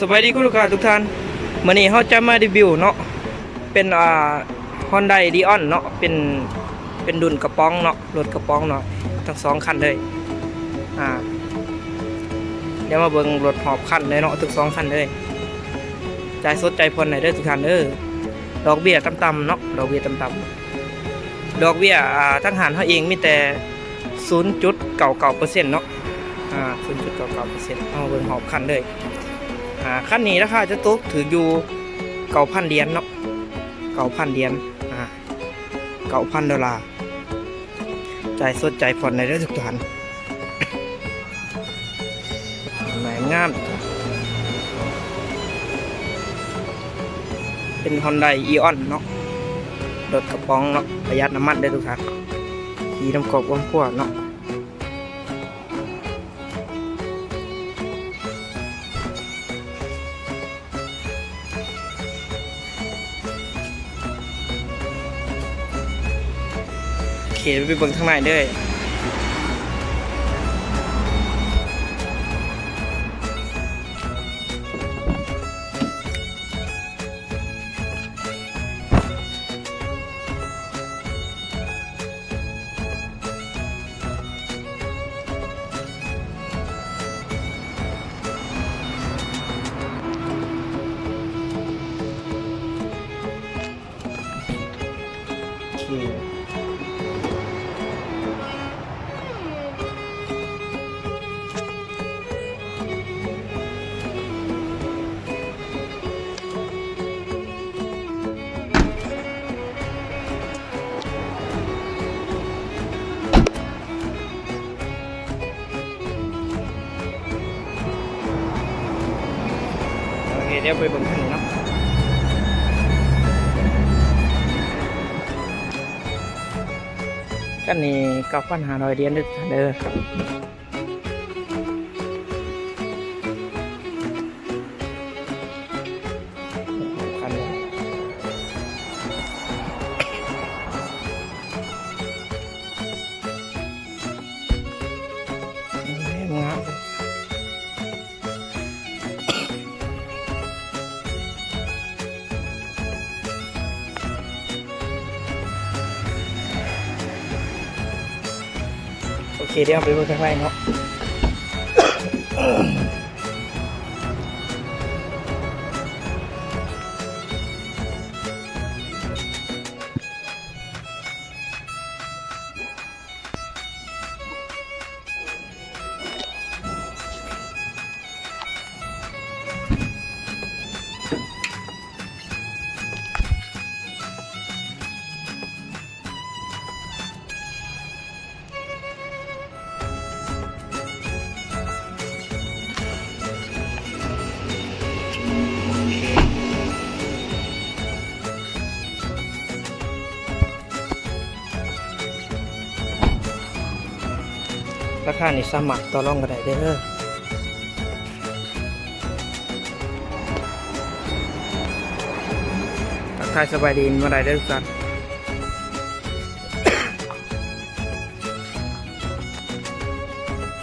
สวัสดีคุณลูกค้าทุกท่านวันนี้เขาจะมารีวิวเนาะเป็นอ่า Hyundai Dion เนาะเป็นเป็นดุนกระป๋องเนาะรถกระป๋องเนาะทั้งสองคันเลยอ่าเดี๋ยวมาเบิ่งรถหอบคันเลยเนาะทั้งสองคันเลยใจสดใจายผ่อนไหนเด้อทุกท่านเด้อดอกเบี้ยต่ำๆเนาะดอกเบี้ยต่ำๆดอกเบี้ยอ่าทั้งหันเขาเองมีแต่0.99%เก่าๆเปอร์เซ็นต์เนาะอ่า0.99%เก่าๆเปอร์เซ็นต์เอาเบิ่งหอบคันเลย อ่าขั้นนี้ราคาจะตกถืออยู่เก้าพันเหรียญเนาะเก้าพันเหรียญอ่าเก้าพันดอลลาร์จ่ายสดใจผ่อนในได้ทุกท่านไหนงามเป็น Hyundai Eon เนาะรถกระป๋องเนาะประหยัดน้ำมันได้ทุกท่านขี่น้ำกรอบว่างพวเนาะ ไปเบิ่งข้างในเด้อโดี๋ยวไปเบิ่งข้างนี้เนะกันนี่เก้าพันห้าร้อยเหรียญเด้อครับ เคเดี๋ยวไปเบิ่งข้างในเนาะ ราคานี่สมัครต่อรองกันได้เด้อทักทายสบายดีมาได้เด้อทุกท่าน